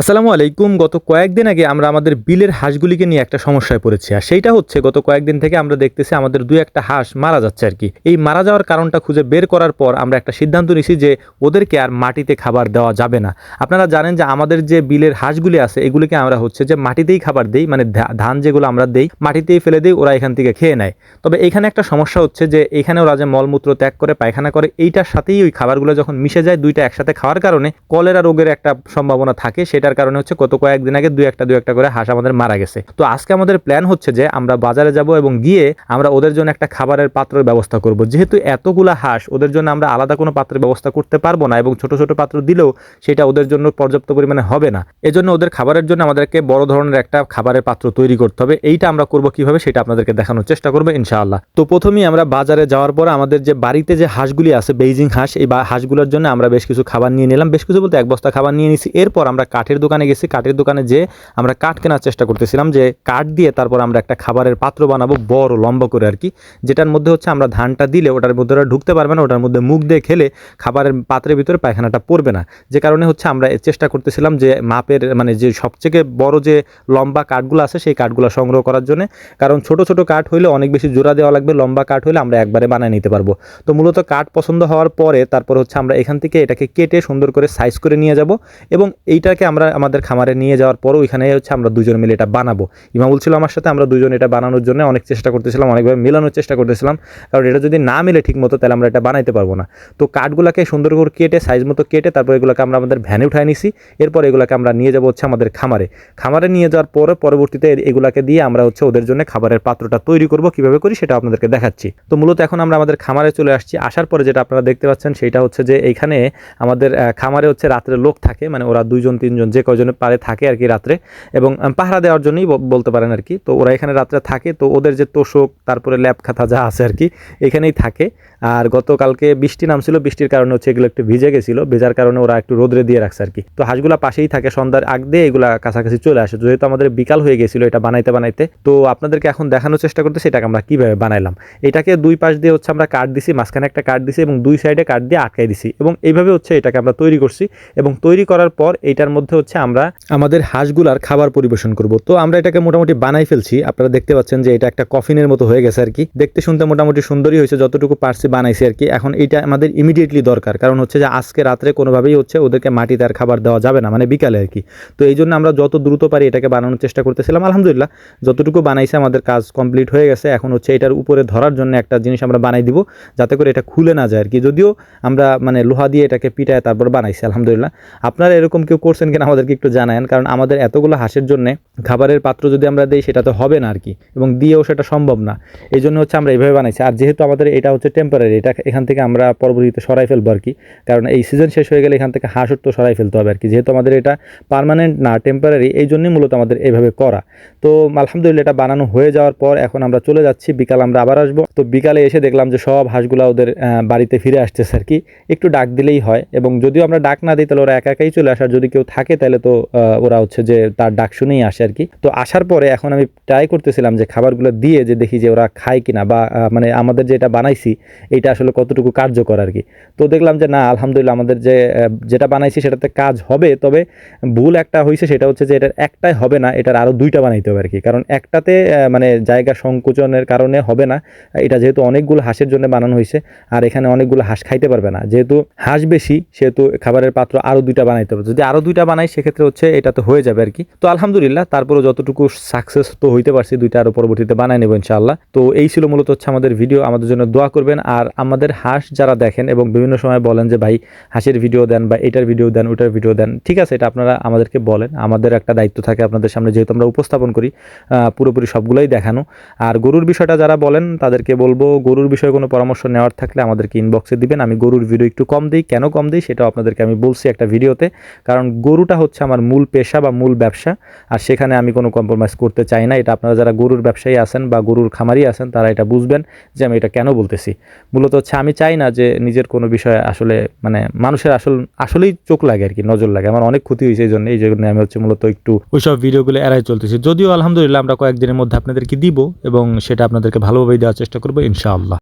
আসসালামু আলাইকুম। গত কয়েকদিন আগে আমরা আমাদের বিলের হাঁসগুলিকে নিয়ে একটা সমস্যায় পড়েছি আর সেইটা হচ্ছে গত কয়েকদিন থেকে আমরা দেখতেছি আমাদের দুই একটা হাঁস মারা যাচ্ছে আর কি। এই মারা যাওয়ার কারণটা খুঁজে বের করার পর আমরা একটা সিদ্ধান্ত নিছি যে ওদেরকে আর মাটিতে খাবার দেওয়া যাবে না। আপনারা জানেন যে আমাদের যে বিলের হাঁসগুলি আছে, এগুলিকে আমরা হচ্ছে যে মাটিতেই খাবার দেই মানে ধান যেগুলো আমরা দেই, মাটিতেই ফেলে দিই, ওরা এখান থেকে খেয়ে নেয়। তবে এখানে একটা সমস্যা হচ্ছে যে এখানে ওরা যে মলমূত্র ত্যাগ করে, পায়খানা করে, এইটার সাথেই ওই খাবারগুলো যখন মিশে যায়, দুইটা একসাথে খাওয়ার কারণে কলেরা রোগের একটা সম্ভাবনা থাকে সেটার কারণে হচ্ছে গত কয়েকদিন আগে দু একটা দু একটা করে হাঁস আমাদের মারা গেছে। তো আজকে আমাদের প্ল্যান হচ্ছে যে আমরা বাজারে যাব এবং গিয়ে আমরা ওদের জন্য একটা খাবারের পাত্রের ব্যবস্থা করব। যেহেতু এতগুলা হাঁস ওদের জন্য আমরা আলাদা কোনো পাত্রের ব্যবস্থা করতে পারব না এবং ছোট ছোট পাত্র দিলেও সেটা ওদের জন্য পর্যাপ্ত পরিমাণে হবে না। এজন্য ওদের খাবারের জন্য আমাদেরকে বড় ধরনের একটা খাবারের পাত্র তৈরি করতে হবে। এইটা আমরা করব কীভাবে সেটা আপনাদেরকে দেখানোর চেষ্টা করব ইনশাআল্লাহ। তো প্রথমেই আমরা বাজারে যাওয়ার পর আমাদের যে বাড়িতে যে হাঁসগুলি আছে বেইজিং হাঁস, এই হাঁসগুলোর জন্য আমরা বেশ কিছু খাবার নিয়ে নিলাম। বেশ কিছু বলতে এক বস্তা খাবার নিয়ে নিছি। এরপর আমরা কাঠের দোকানে গেছি, কাঠের দোকানে যে আমরা কাঠ কেনার চেষ্টা করতেছিলাম যে কাঠ দিয়ে তারপর আমরা একটা খাবারের পাত্র বানাবো বড় লম্বা করে আর কি যেটার মধ্যে হচ্ছে আমরা ধানটা দিলে ওটার মধ্যে ওরা ঢুকতে পারবে না, ওটার মধ্যে মুখ দিয়ে খেলে খাবারের পাত্রের ভিতরে পায়খানাটা পড়বে না। যে কারণে হচ্ছে আমরা চেষ্টা করতেছিলাম যে মাপের মানে যে সবথেকে বড় যে লম্বা কাঠগুলো আছে সেই কাঠগুলো সংগ্রহ করার জন্য। কারণ ছোট ছোট কাঠ হইলে অনেক বেশি জোড়া দেওয়া লাগবে, লম্বা কাঠ হইলে আমরা একবারে বানিয়ে নিতে পারব। তো মূলত কাঠ পছন্দ হওয়ার পরে তারপর হচ্ছে আমরা এখান থেকে এটাকে কেটে সুন্দর করে সাইজ করে নিয়ে যাব এবং এইটাকে আমরা আমাদের খামারে নিয়ে যাওয়ার পরও ওইখানে হচ্ছে আমরা দুজন মিলে এটা বানাবো। ইমামুল ছিল আমার সাথে, আমরা দুজন এটা বানানোর জন্য অনেক চেষ্টা করতেছিলাম, অনেকভাবে মেলানোর চেষ্টা করতেছিলাম। কারণ এটা যদি না মিলে ঠিক মতো তাহলে আমরা এটা বানাইতে পারব না। তো কাঠগুলোকে সুন্দর করে কেটে সাইজ মতো কেটে তারপর এগুলোকে আমরা আমাদের ভ্যানে উঠায় নিছি। এরপর এগুলোকে আমরা নিয়ে যাব হচ্ছে আমাদের খামারে। খামারে নিয়ে যাওয়ার পরে পরবর্তীতে এগুলাকে দিয়ে আমরা হচ্ছে ওদের জন্য খাবারের পাত্রটা তৈরি করব। কীভাবে করি সেটা আপনাদেরকে দেখাচ্ছি। তো মূলত এখন আমরা আমাদের খামারে চলে আসছি। আসার পরে যেটা আপনারা দেখতে পাচ্ছেন, সেটা হচ্ছে যে এইখানে আমাদের খামারে হচ্ছে রাত্রে লোক থাকে। মানে ওরা দুইজন, তিনজন যে কয়জনে পারে থাকে আর কি রাত্রে, এবং পাহারা দেওয়ার জন্যই বলতে পারেন আর কি। তো ওরা এখানে রাত্রে থাকে, তো ওদের যে তোষক, তারপরে ল্যাব খাতা যা আছে আর কি, এখানেই থাকে। আর গতকালকে বৃষ্টি নামছিল, বৃষ্টির কারণে হচ্ছে এগুলো একটু ভিজে গেছিল, ভেজার কারণে ওরা একটু রোদরে দিয়ে রাখছে আর কি। তো হাঁসগুলা পাশেই থাকে, সন্ধ্যার আগ দিয়ে এগুলা কাছাকাছি চলে আসে। যেহেতু আমাদের বিকাল হয়ে গেছিল এটা বানাইতে বানাইতে, তো আপনাদেরকে এখন দেখানোর চেষ্টা করতে সেটাকে আমরা কীভাবে বানাইলাম। এটাকে দুই পাশ দিয়ে হচ্ছে আমরা কাঠ দিছি, মাঝখানে একটা কাঠ দিছি এবং দুই সাইডে কাঠ দিয়ে আটকাই দিছি। এবং এইভাবে হচ্ছে এটাকে আমরা তৈরি করছি। এবং তৈরি করার পর এইটার মধ্যে হচ্ছে আমরা আমাদের হাঁসগুলার খাবার পরিবেশন করব। তো আমরা এটাকে মোটামুটি বানাই ফেলছি। আপনারা দেখতে পাচ্ছেন যে এটা একটা কফিনের মতো হয়ে গেছে আর কি দেখতে শুনতে মোটামুটি সুন্দরই হয়েছে, যতটুকু পারছি বানাইছি আর কি এখন এটা আমাদের ইমিডিয়েটলি দরকার। কারণ হচ্ছে যে আজকে রাত্রে কোনোভাবেই হচ্ছে ওদেরকে মাটিতে আর খাবার দেওয়া যাবে না মানে বিকালে আর কি তো এই জন্য আমরা যত দ্রুত পারি এটাকে বানানোর চেষ্টা করতেছিলাম। আলহামদুলিল্লাহ, যতটুকু বানাইছে আমাদের কাজ কমপ্লিট হয়ে গেছে। এখন হচ্ছে এটার উপরে ধরার জন্য একটা জিনিস আমরা বানাই দিব, যাতে করে এটা খুলে না যায় আর কি যদিও আমরা মানে লোহা দিয়ে এটাকে পিটায় তারপর বানাইছি, আলহামদুলিল্লাহ। আপনারা এরকম কেউ করছেন কিনা আমাদেরকে একটু জানায়েন, কারণ আমাদের এতগুলো হাঁসের জন্য খাবারের পাত্র যদি আমরা দিই, সেটা তো হবে না আর কি এবং দিয়েও সেটা সম্ভব না। এই জন্য হচ্ছে আমরা এইভাবে বানাইছি। আর যেহেতু আমাদের এটা হচ্ছে টেম্পোরারি এটা এখান থেকে আমরা পরবর্তীতে সরাই ফেলব আর কি কারণ এই সিজন শেষ হয়ে গেলে এখান থেকে হাঁসও তো সরাই ফেলতে হবে আর কি যেহেতু আমাদের এটা পার্মানেন্ট না টেম্পোরারি এই জন্যই মূলত আমাদের এইভাবে করা। তো আলহামদুলিল্লাহ এটা বানানো হয়ে যাওয়ার পর এখন আমরা চলে যাচ্ছি, বিকাল আমরা আবার আসব। তো বিকালে এসে দেখলাম যে সব হাঁসগুলা ওদের বাড়িতে ফিরে আসতেছে আর কি একটু ডাক দিলেই হয়, এবং যদিও আমরা ডাক না দিই, তাহলে ওরা একা একাই চলে আসার যদি কেউ থাকে তাহলে তো ওরা হচ্ছে যে তার ডাক শুনেই আসে আর কি। তো আসার পরে এখন আমি ট্রাই করতেছিলাম যে খাবারগুলো দিয়ে যে দেখি যে ওরা খায় কিনা বা মানে আমাদের যেটা বানাইছি এটা আসলে কতটুকু কার্যকর আর কি। তো দেখলাম যে না, আলহামদুলিল্লাহ আমাদের যে যেটা বানাইছি সেটাতে কাজ হবে, তবে ভুল একটা হয়েছে সেটা হচ্ছে যে এটার একটাই হবে না, এটার আরও দুইটা বানাইতে হবে আর কি। কারণ একটাতে মানে জায়গা সংকোচনের কারণে হবে না, এটা যেহেতু অনেকগুলো হাঁসের জন্য বানানো হয়েছে আর এখানে অনেকগুলো হাঁস খাইতে পারবে না। যেহেতু হাঁস বেশি, সেহেতু খাবারের পাত্র আরও দুইটা বানাইতে হবে। যদি আরও দুইটা বানাই সেক্ষেত্রে হচ্ছে এটা তো হয়ে যাবে আর কি। তো আলহামদুলিল্লাহ তারপরে যতটুকু সাকসেস তো হইতে পারছি, দুইটা আরও পরবর্তীতে বানাই নেব ইনশাআল্লাহ। তো এই ছিল মূলত হচ্ছে আমাদের ভিডিও আমাদের জন্য দোয়া করবেন। আর আমাদের হাঁস যারা দেখেন এবং বিভিন্ন সময় বলেন যে, ভাই, হাঁসের ভিডিও দেন বা এটার ভিডিও দেন, ওটার ভিডিও দেন। ঠিক আছে, এটা আপনারা আমাদেরকে বলেন। আমাদের একটা দায়িত্ব থাকে আপনাদের সামনে, যেহেতু আমরা উপস্থাপন করি পুরোপুরি সবগুলোই দেখানো। আর গরুর বিষয়টা যারা বলেন, তাদেরকে বলব, গরুর বিষয়ে কোনো পরামর্শ নেওয়ার থাকলে আমাদেরকে ইনবক্সে দিবেন। আমি গরুর ভিডিও একটু কম দিই। কেন কম দিই? সেটাও আপনাদেরকে আমি বলছি একটা ভিডিওতে কারণ গরুটা হচ্ছে আমার মূল পেশা বা মূল ব্যবসা। আর সেখানে আমি কোনো কম্প্রোমাইজ করতে চাই না। এটা আপনারা যারা গরুর ব্যবসায়ী আছেন বা গরুর খামারি আছেন, তারা এটা বুঝবেন যে আমি এটা কেন বলতেছি। মূলত হচ্ছে আমি চাই না যে নিজের কোনো বিষয়ে আসলে মানে মানুষের আসল, আসলেই চোখ লাগে আর কি, নজর লাগে। আমার অনেক ক্ষতি হয়েছে এই জন্য এই জন্য আমি হচ্ছে মূলত একটু ওইসব ভিডিওগুলো এড়াই চলতেছি। যদিও আলহামদুলিল্লাহ আমরা কয়েকদিনের মধ্যে আপনাদেরকে দিব এবং সেটা আপনাদেরকে ভালোভাবেই দেওয়ার চেষ্টা করব, ইনশাআল্লাহ।